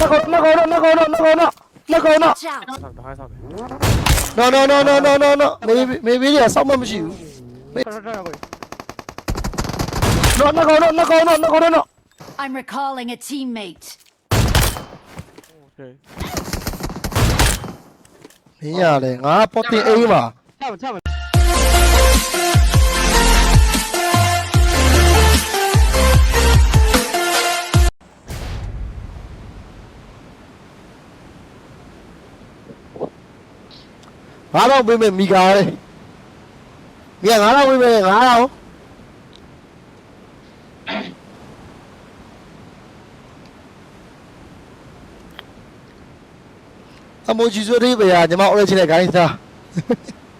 နှစ်ခေါနှစ်ခေါနှစ်ခေါနှစ်ခေါနှစ်ခေါနှစ် Watch out! ဆောက်တခါဆောက်တယ် no no no no no no no မေမေဘေးကြီးဆောက်မမရှိဘူး တော်တော်ကို no နှစ်ခေါနှစ်ခေါနှစ်ခေါနှစ် I'm recalling a teammate. โอเค မင်းရတယ်ငါပေါ်တင်အိမ်ပါ ချမ်းချမ်း ငါတော့ပေးမယ်မိကာလေမိကငါတော့ပေးမယ်ငါတော့အမိုဂျီဆိုရေးပဲညီမ original ဂိုင်းစား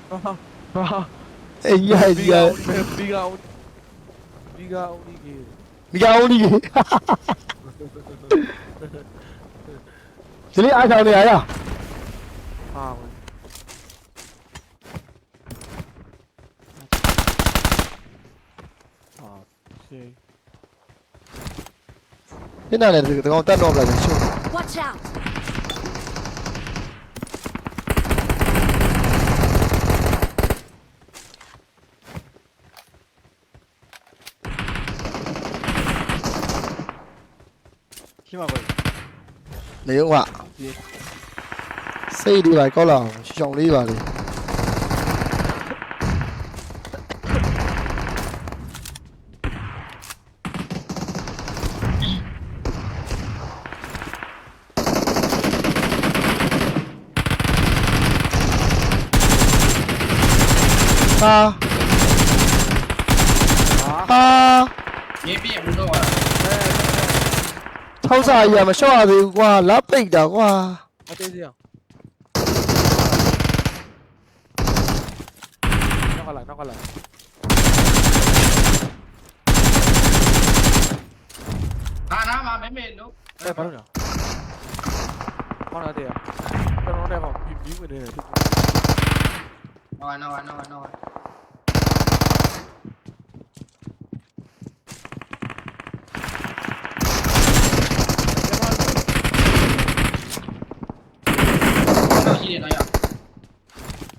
ဟာဟာအေးရရဘီကာဘီကာဘီကာဦးဒီကေမိကာဦးကြီးဒီလေးအားဆောင်နေရရဟာဝဟာ ရှေးဒီနာလည်းဒီကောင်တက်တော့ပြတယ်ရှု Watch out! ရှိမှာကိုနေဦးကစိတ်ဒီပါကောက်လာအော င်ရှောင်းလေးပါလေဟာဟာမြေပြည့်ဘူးတော့ဟာထောက်စားကြီးကမလျှော့ရသေးဘူးကွာလက်ပိတ်တာကွာအသေးစီအောင်နောက်ကလာနောက်ကလာ အာနာမမဲမဲလို့အဲဘာလို့လဲဟောလာတဲ့ကျွန်တော်လည်းဟောပြီးပြီးဝင်နေတယ်နော်နော်နော်နော်တော့ရှိနေတော့ရ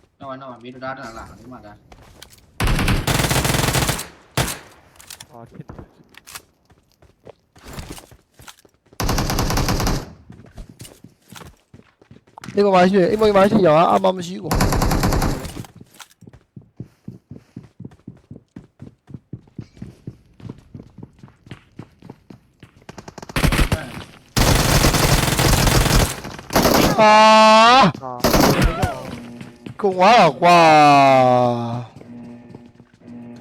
နော်နော်မင်းတို့ဒါတာလားဒီမှာဒါ ဟာဖြစ်တယ် အိမ်မှာရှိတယ်အိမ်မှာရှိရောအာမမရှိဘူးကွာဟာ ဟာ ကုန်သွားတော့ကွာ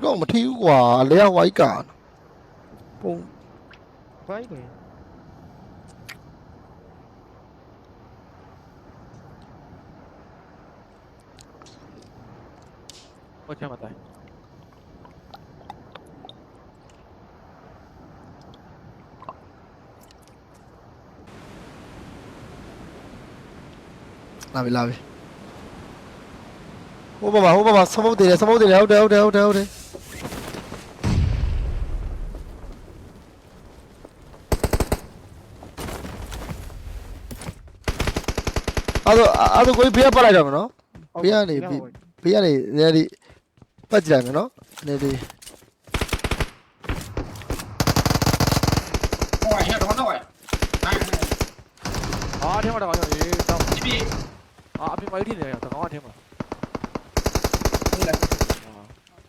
ကောမထီးဘူးကွာအလဲဝိုက်ကာပုံဘိုင်း ကိုဘာချမ်းမတိုင်လာပြီလာပြီဟိုဘမှာဟိုဘမှာစမုတ်တယ်စမုတ်တယ်ဟုတ်တယ်ဟုတ်တယ်ဟုတ်တယ်ဟုတ်တယ်အဲ့တော့အဲ့တော့ကိုဘေးကပတ်လိုက်တော့မနော်ဘေးကနေဘေးကနေနေဒီပတ်ကြည့်လိုက်မယ်နော်နေဒီဟိုဟဲ့တော့တော့ဟဲ့ဟာအထင်းမှာတော့ရောရေးတော့ဒီပြီအာအပြင်မိုက်ထင်းနေရတော့ကောင်းအထင်းမှာ ဟုတ်လား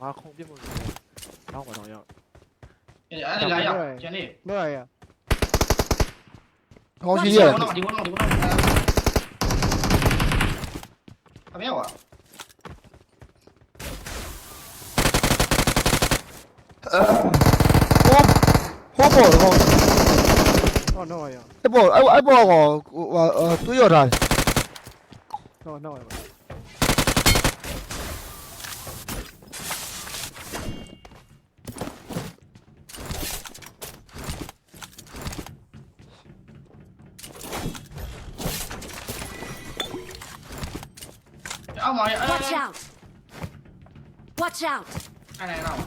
ဟာခုံပြစ်မှုတော့မှာတော့ရောက်အဲ့ဒါလာရောက်ကျန်နေမရရကောင်းရှိရတယ်ဒီဘောတော့ဒီဘောတော့အမေဝါဟိုဟိုဘောကောတော့တော့ရအဲ့ဘောအဲ့အဲ့ဘောကောတွေးရထားတယ်တော့တော့ရအောက် Watch out! Watch out! อะไรเราอะ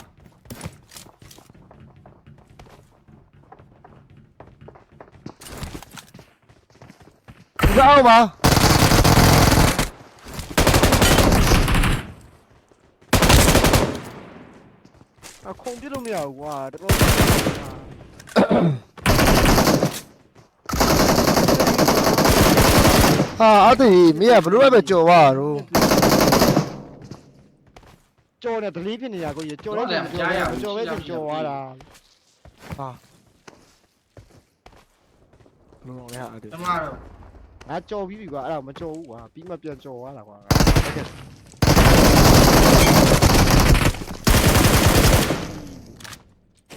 你在二吗？啊，空地都没有哇，这个。啊，阿弟，你也不如那边叫哇，都。 ကြော်နေဒလီဖြစ်နေရကိုရကြော်နေကြော်ရကြော်ပဲကြော်သွားတာလုံးလုံးလေးဟာအဲ့ဒီကျမတော့ငါကြော်ပြီးပြီကွာအဲ့ဒါမကြော်ဘူးကွာပြီးမှပြန်ကြော်သွားတာကွာ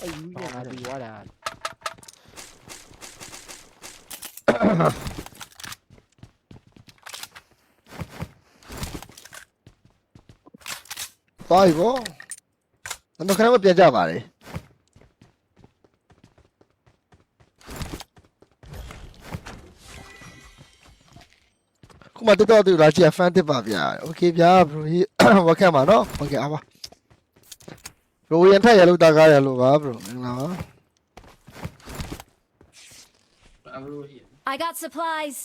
အဲ့ယူရငါပြီးသွားတာ သွားပြီဗောတော့ခဏမပြန်ကြပါလေခုမှတက်တော့တူလာကြည့်ဖန်တစ်ပါဗျာโอเคဗျာဘရိုဝက်ခံပါနော်โอเคအားပါဘရိုရင်ထက်ရလို့တာကားရလို့ပါဘရိုမင်္ဂလာပါ အဘလို့ရှိ I got supplies.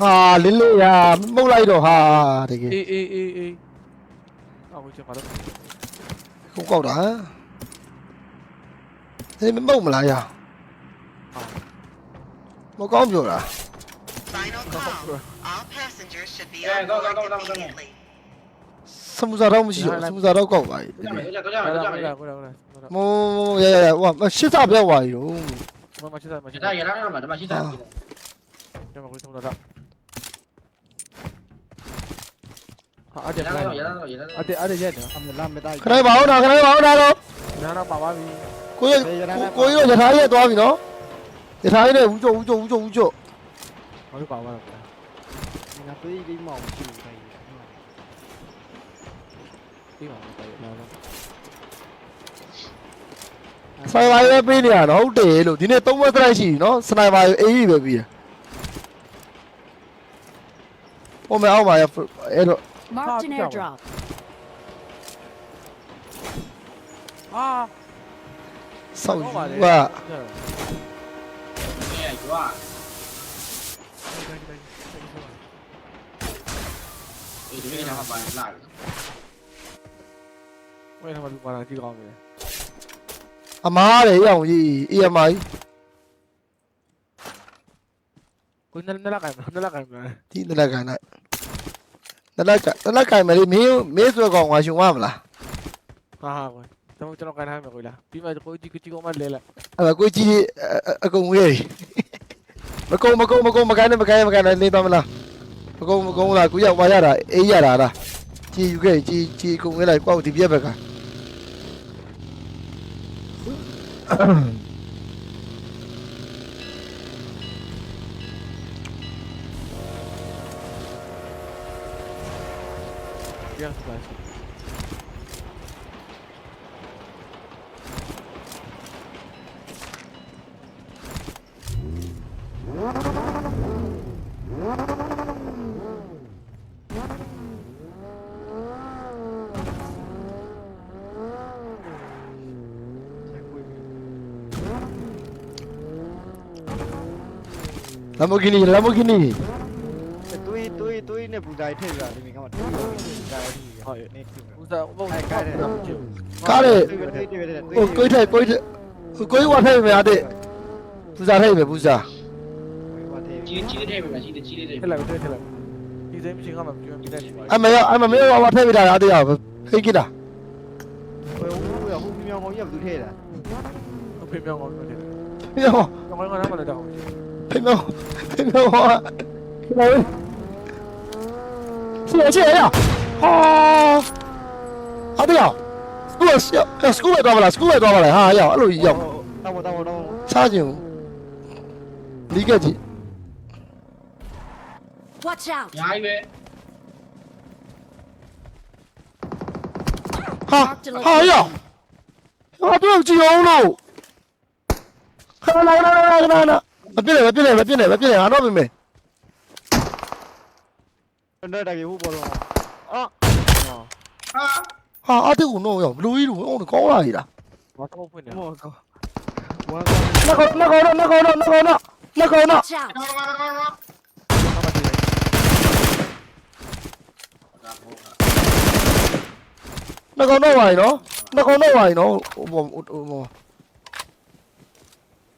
ဟာလင်းလေးရမှုတ်လိုက်တော့ဟာတကယ်အေးအေးအေးအေးအော်ကိုချပါတော့ခုကောက်တာဟဲ့မမှုတ်မလားရမကောင်းပြောတာ Final call. All passengers should be Yeah, on go, go, board go, go, go. immediately. စမှုစားတော့မရှိဘူးစမှုစားတော့ကောက်ပါပြီကြမယ်ကြကြလာကြလာကြလာမယ်လာလာလာမရရရဟိုရှစ်စားပြောက်သွားပြီတော့မမချစ်တာမချကျစ်တာတာရလာတော့ မှာဒီမှာရှိတာပြီကျွန်တော်ကိုဆုံးတော့ဟာအဲ့ရဒီလာပလန်တော့ရလာတော့ရလာတော့အဲ့ဒီအဲ့ဒီရဲ့နော်အမလာမတိုက်ခဏပါအောင်နော်ခဏပါအောင်နော်နားတော့ပါပါပြီကိုရကိုရရထားရဲသွားပြီနော်ရထားရဲနဲ့ဦးကျုံဦးကျုံဦးကျုံဦးကျုံဘာလို့ပါပါလဲငါတွေးပြီးမှမရှိဘူးတိုက်ပြီးပါမယ်လာလာစနိုက်ပါရဲပေးနေရတော့ဟုတ်တယ်လို့ဒီနေ့သုံးဘက်စလိုက်ရှိပြီနော်စနိုက်ပါရဲအေးကြီးပဲပြီးတယ်ဟိုမအောင်ပါရအဲ့တော့ Marked an Ah, no. airdrop. အာစောက်ယူကအေးရွာအေးဒီနေ့ကပါလာဝယ်ထားမှပါလာကြည့်ကောင်းတယ်အမားတယ်ရောင်ကြီး EMI ကိုနနလာကင်နလာကင်မလားဒီနလက်ကန်လိုက် နလက်ကနလက်ကန်မလေးမင်းမင်းဆိုကောင်ငါရှင်ဝမလားဟာဟာကိုကျွန်တော်ကျွန်တော်ကန်ထားမယ်ကိုလားပြီးမှကိုကြည့်ကြည့်ကောင်းမှလဲလိုက်အဲ့ဒါကိုကြီးအကုန်ဝေးရီမကုံမကုံမကုံမကန်နဲ့မကန်နဲ့မကန်နဲ့နေတော့မလားမကုံမကုံလားကိုရောက်သွားရတာအေးရတာလားကြည်ယူခဲ့ကြည်ကြည်ကုန်ခဲ့လိုက်ကွာဒီပြက်ဘက်က ပြန်စပါစီ လမ်ဘိုဂီနီလမ်ဘိုဂီနီ တွေးတွေး တွေးနဲ့ပူဇာထည့်ကြတယ်ဒီကောင်တွေးပူဇာထည့်ဟုတ်နေပြီဦးစားဘုံကဲတယ်ကားလေတွေးတွေးတွေးတွေးဟိုကိုထိုက်ကိုထိုက်ကိုဝါထိုက်မရတဲ့ပူဇာထိုက်ပဲပူဇာကြီးကြီးတဲ့ပဲရှိတယ်ကြီးတဲ့ထက်လိုက်ထက်လိုက်ဒီစိမ်းမရှိကမှပြန်ပြတယ်ပါအမေအမေမေဝါထိုက်ပြတာရတဲ့ရဖိတ်ကြတာဟိုဟိုဟိုမြောင်ကောင်ကြီးကဘယ်သူထည့်တာဟုတ်ဖေမြောင်းကောင်းတယ်ပြောကောင်းကောင်းနားမလဲတော့ဟဖိမောဖိမောဟာလာစီအချေရဟာဟာတရားစကူစကူပဲတော့မလားစကူပဲတော့မလားဟာရောက်အဲ့လိုကြီးရောက်တောင်းတောင်းတော င်းစားခြင်းလီကကြီး Watch out! အများကြီးပဲဟာဟာရောက်ဟာတော့ကြည့်အောင်လို့ခဏလာလာလာလာလာမပြည့်နဲ့မပြည့်နဲ့မပြည့်နဲ့မပြည့်နဲ့ငါတော့ပြင်မယ်တော့တကယ်ဟုတ်ပေါ်တော့အော်ဟာဟာအတူကတော့ရောက်ဘလူး ကြီးတို့ဟိုကောင်းလာကြီးလားဘာတော့ဖွင့်နေမောကောဝါနှကောနှကောနှကောနှကောနှကောနှ Watch out! တော့တော့တော့တော့ဘာမှမသိနှကောနှဝိုင်းနော်နှကောနှဝိုင်းနော်ဟိုဟိုဟို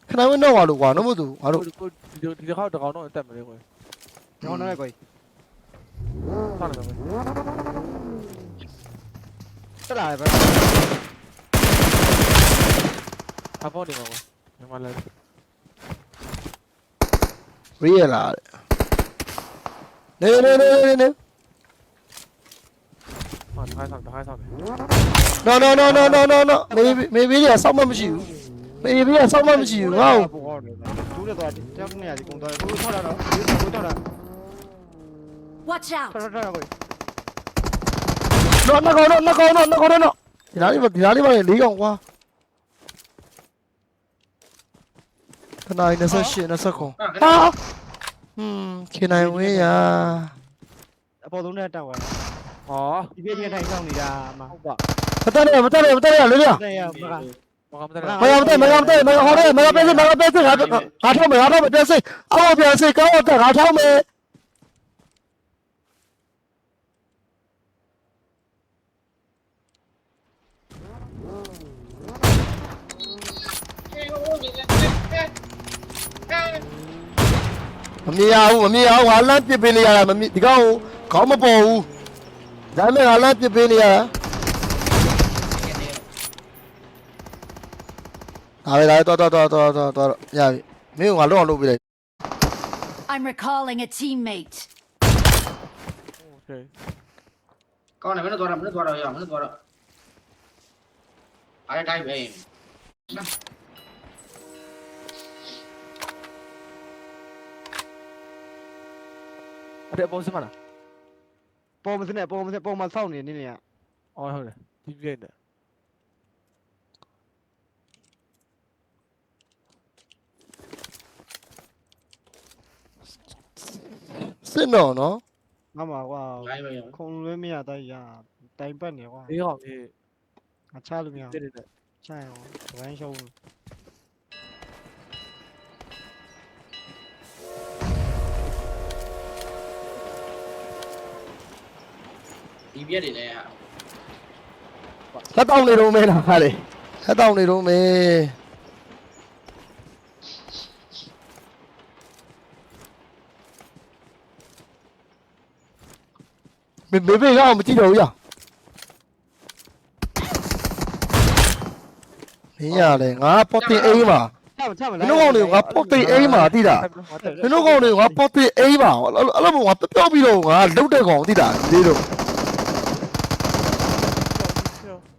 ခဏဝင်းတော့ပါလို့ကွာနော်မသူငါတို့ဘူးဒီဒီတစ်ခါတကောင်တော့အသက်မလဲကွယ်ကျောင်းနဲ့ကို ထားတယ်ကွယ်တက်လာပဲအဖော်နေမှာကွယ်မြန်မာလဲရီးရလာနေနေနေနေနေ ဟာထိုင်းဆောင်ထိုင်းဆောင်တယ် no no no no no no no မေမေဘေးကြီးဆောက်မမရှိဘူးမေဘေးကြီးဆောက်မမရှိဘူးငါ့ကိုပေါ်တော့တူးတယ်တော့တက်နေရတယ်ကုန်တော့တူးထောက်တာတော့တူးထောက်တာ Watch out! ထောက်ထောက်ကိုတော့နှကောနှကောနှကောနှဒီလားလေးဒီလားလေးပါလေ၄កောင်ကွာခဏ28 29ဟာဟွန်းခင်နိုင်ဝင်းရအပေါ်ဆုံးနဲ့တောက်သွားဟောဒီပြည့်ထိုင်ဆောင်နေတာမှာဟုတ်ပါမတက်နဲ့မတက်နဲ့မတက်နဲ့လေးလေးတဲ့ရမကဘာမှမသိမရမတက်မရမတက်မရဟောတယ်မရပဲမရပဲငါငါထောက်မယ်ငါထောက်မယ်ပြန်စိအော်ပြန်စိကောင်းတော့ငါထောက်မယ် မမြင်ရဘူးမမြင်ရဘူးငါလမ်းပစ်ပေးနေရတာမမြင်ဒီကောင်ခေါင်းမပေါ်ဘူးဒါပေမဲ့ငါလမ်းပစ်ပေးနေရတာဒါပဲဒါပဲတော်တော်တော်တော်တော်တော်ရပြီမင်းကငါလုံးအောင်လုပ်ပေးလိုက် I'm recalling a teammate ကောင်းတယ်မင်းတို့သွားတော့မင်းတို့သွားတော့ရမင်းတို့သွားတော့အားတိုင်းပဲ အဲ့ဒါပေါ်စမလားပေါ်မစနဲ့ပေါ်မစပေါ်မဆောက်နေနေနေရအော်ဟုတ်တယ်ဒီပြည့်တယ်စစ်တော့နော်ငါမှာကွာအများကြီးပဲခုံလွဲမရတိုင်းရတိုင်ပတ်နေကွာဒီကောင်ကြီးအချလို့မရပြည့်တယ်ချရင်ဝမ်းရှုံး ဒီပြက်တွေလည်းဟာလက်တောင်းနေတော့မဲလားခါလေလက်တောင်းနေတော့မဲမေမေဘေကောင်မကြည့်တော့ဘူးရမင်းရတယ်ငါပေါ်တင်အိမ်မှာချမချမမင်းတို့ကောင်တွေကငါပေါ်တင်အိမ်မှာတိတာမင်းတို့ကောင်တွေကငါပေါ်တင်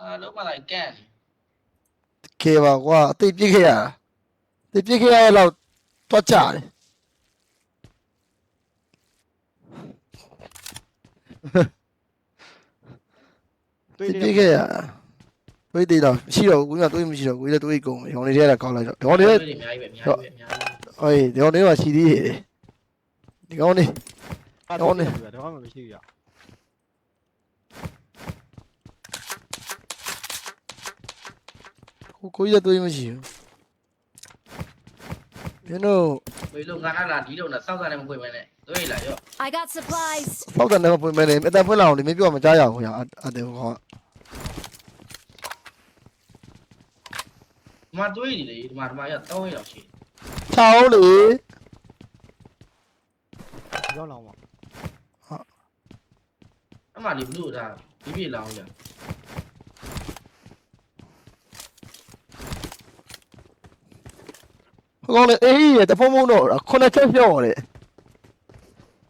အာလုံးမလိုက်ကန်ခေပါကွာအသိပြစ်ခဲ့ရတာအသိပြစ်ခဲ့ရတဲ့လောက်တော့ကြတယ်တွေးအသိနေပြစ်ခဲ့ရတာတွေးသေးတော့မရှိတော့ဘူးကွာတွေးမရှိတော့ဘူးလေတွေးကုန်ပြီခေါင်းလေးထဲကကောက်လိုက်တော့ဒီကောင်တွေတွေအများကြီးပဲအများကြီးပဲအများကြီးဟေးဒီကောင်တွေကရှိသေးတယ်ဒီကောင်တွေတော့နေ တော့မှမရှိရ ကိုကိုကြီးလည်းတွေးမရှိဘူးမင်းတို့ဘယ်လိုငါလာလာဒီလိုနဲ့စောက်စားနေမဖွင့်မဲနဲ့တွေ့လာရော့ I got supplies. ဖောက်တယ်နဲ့မပွင့်မဲနေအတန်ပွင့်လာအောင်လေမင်းပြောမကြားရအောင်ရအတဲ့ကောင်ကဒီမှာတွေးနေလေဒီမှာဒီမှာရ3ရက်လောက်ရှိချောင်းလေရောက်လာမှာအမှဒီဘလူးဒါဒီပြေလောင်းရ ဟိုကောင်လေအေးရတဖုံဖုံတော့ခုနှစ်ချက်ပြောတယ်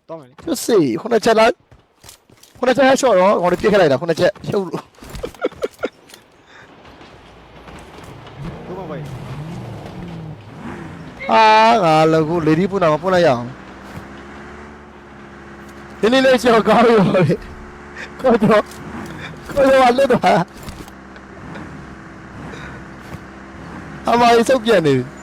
တော့မယ်လေကျွတ်စီခုနှစ်ချက်လားခုနှစ်ချက်ဟဲ့ရှော့တော့ကောင်လေးပြစ်ခလိုက်တာခုနှစ်ချက်ရှုပ်လို့ဘုမပိုင်အာငါလည်းခုလေဒီပူနာမပွင့်လိုက်ရအောင်ဒီနေ့လေးရှော့ကောင်းရောလေကိုတော့ကိုတော့လက်တော့အမကြီးစုပ်ပြက်နေပြီ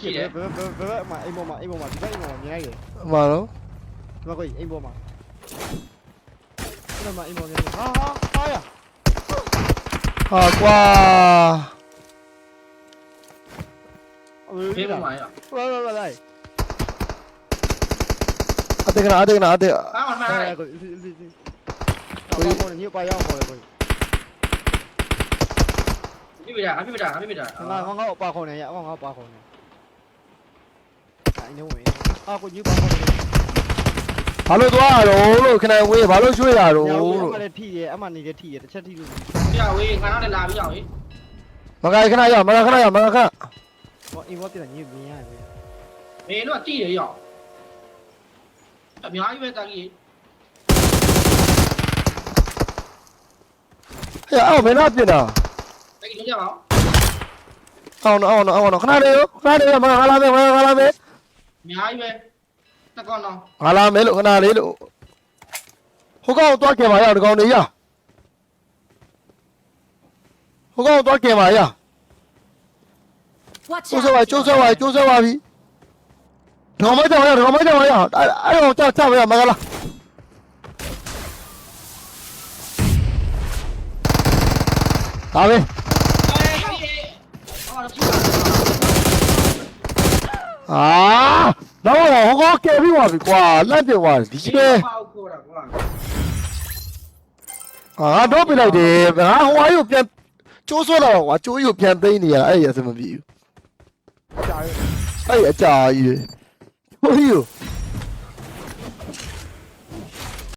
ရှိအရှိဘယ်ဘယ်ဘယ်ဘယ်မှာအိမ်ပေါ်မှာအိမ်ပေါ်မှာဒီဘက်အိမ်ပေါ်မှာမြင်လိုက်တယ်အမတော့ဒီဘက်ကိုအိမ်ပေါ်မှာဒီမှာအိမ်ပေါ်မြင်ဟာဟာဟာရဟာကွာဖေးပေါ်မှာရလာလာလာလာအတေကနာအတေကနာအတေအာမမလာကိုဒီဒီဒီအော်ပေါ်နေပါရောက်ပေါ်လေကိုပြပြတာအပြပြတာအပြပြတာငါငါငါပါခေါ်နေရအောင်ငါပါခေါ်နေ အဲ့နေဝင်အာကိုကြီးပါခေါ်နေဘာလို့သွားရတော့လို့ခဏဝေးဘာလို့ရွှေ့ရတော့ညောင်လို့အမလည်းထိရအမနေတဲ့ထိရတစ်ချက်ထိလို့ပြဝေးခါတော့လာပြီးအောင်ဟေးမကခဏရမကခဏရမကခဏဟောအိမ်ပေါ်ပြန်ညမြင်ရတယ်မင်းတို့တိရရောအများကြီးပဲတာကြီးဟဲ့အော်ဘယ်တော့ပြင်တာတိတ်လုံးကြပါဦးအောင်အောင်အောင်အောင်ခဏလေးရောခဏလေးမကလာမယ်မကလာမယ် အများကြီးပဲတကောင်းတော့ငါလာမယ်လို့ခဏလေးလို့ဟိုကောင်သွားကြပါရဒီကောင်နေရဟိုကောင်သွားကြပါရ Watch ကျိုးစောပါ out. ကျိုးစောပါကျိုးစောပါပြီဒီကောင်မကြောက်ရဒီကောင်မကြောက်ရအဲ့အဲ့ကောင်ကြောက်ကြောက်ရမကလာဒါပဲ အေးအော်တော့ကြည့်ပါ အာတော့ဟိုကောင်ကဲပြီးပါပြီကွာလက်ပြသွားဒီပဲပါဦးကိုတာကွာအာတော့ပြလိုက်တယ်ငါဟိုအရုပ်ပြန်ကျိုးဆွဲလာတော့ကွာကျိုးရုပ်ပြန်သိမ်းနေရအဲ့ရစမပြေဘူးကြာရအဲ့အကြာကြီးလေဟိုကြီး